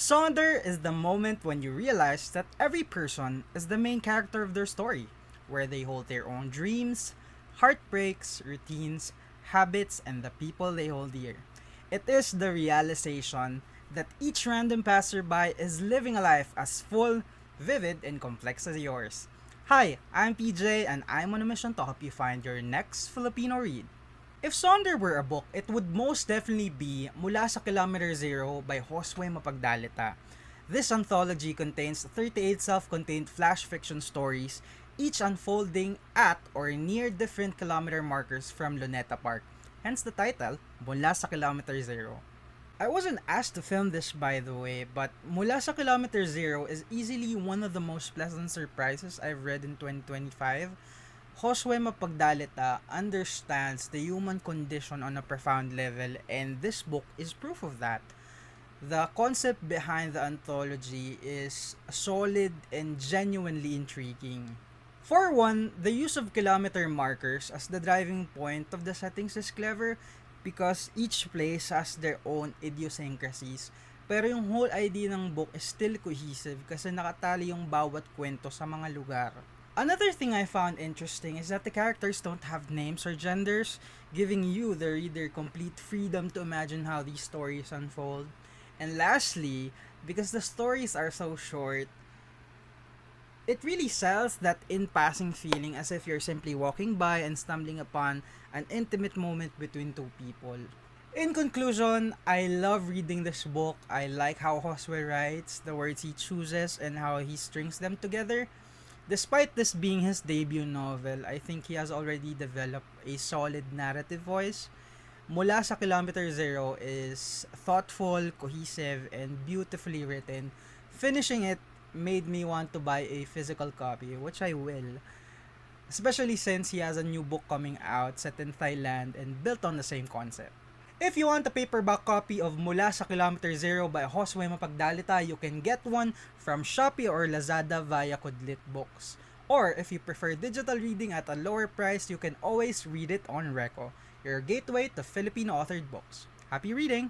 Sonder is the moment when you realize that every person is the main character of their story, where they hold their own dreams, heartbreaks, routines, habits, and the people they hold dear. It is the realization that each random passerby is living a life as full, vivid, and complex as yours. Hi, I'm PJ, and I'm on a mission to help you find your next Filipino read. If Sonder were a book, it would most definitely be Mula sa Kilometer Zero by Josue Mapagdalita. This anthology contains 38 self-contained flash fiction stories, each unfolding at or near different kilometer markers from Luneta Park. Hence the title, Mula sa Kilometer Zero. I wasn't asked to film this by the way, but Mula sa Kilometer Zero is easily one of the most pleasant surprises I've read in 2025. Josue Mapagdalita understands the human condition on a profound level and this book is proof of that. The concept behind the anthology is solid and genuinely intriguing. For one, the use of kilometer markers as the driving point of the settings is clever because each place has their own idiosyncrasies. Pero yung whole idea ng book is still cohesive kasi nakatali yung bawat kwento sa mga lugar. Another thing I found interesting is that the characters don't have names or genders, giving you, the reader, complete freedom to imagine how these stories unfold. And lastly, because the stories are so short, it really sells that in passing feeling as if you're simply walking by and stumbling upon an intimate moment between two people. In conclusion, I love reading this book. I like how Josue writes, the words he chooses, and how he strings them together. Despite this being his debut novel, I think he has already developed a solid narrative voice. Mula sa Kilometer Zero is thoughtful, cohesive, and beautifully written. Finishing it made me want to buy a physical copy, which I will. Especially since he has a new book coming out set in Thailand and built on the same concept. If you want a paperback copy of Mula sa Kilometer Zero by Josue Mapagdalita, you can get one from Shopee or Lazada via Kudlit Books. Or if you prefer digital reading at a lower price, you can always read it on Reco, your gateway to Filipino authored books. Happy reading!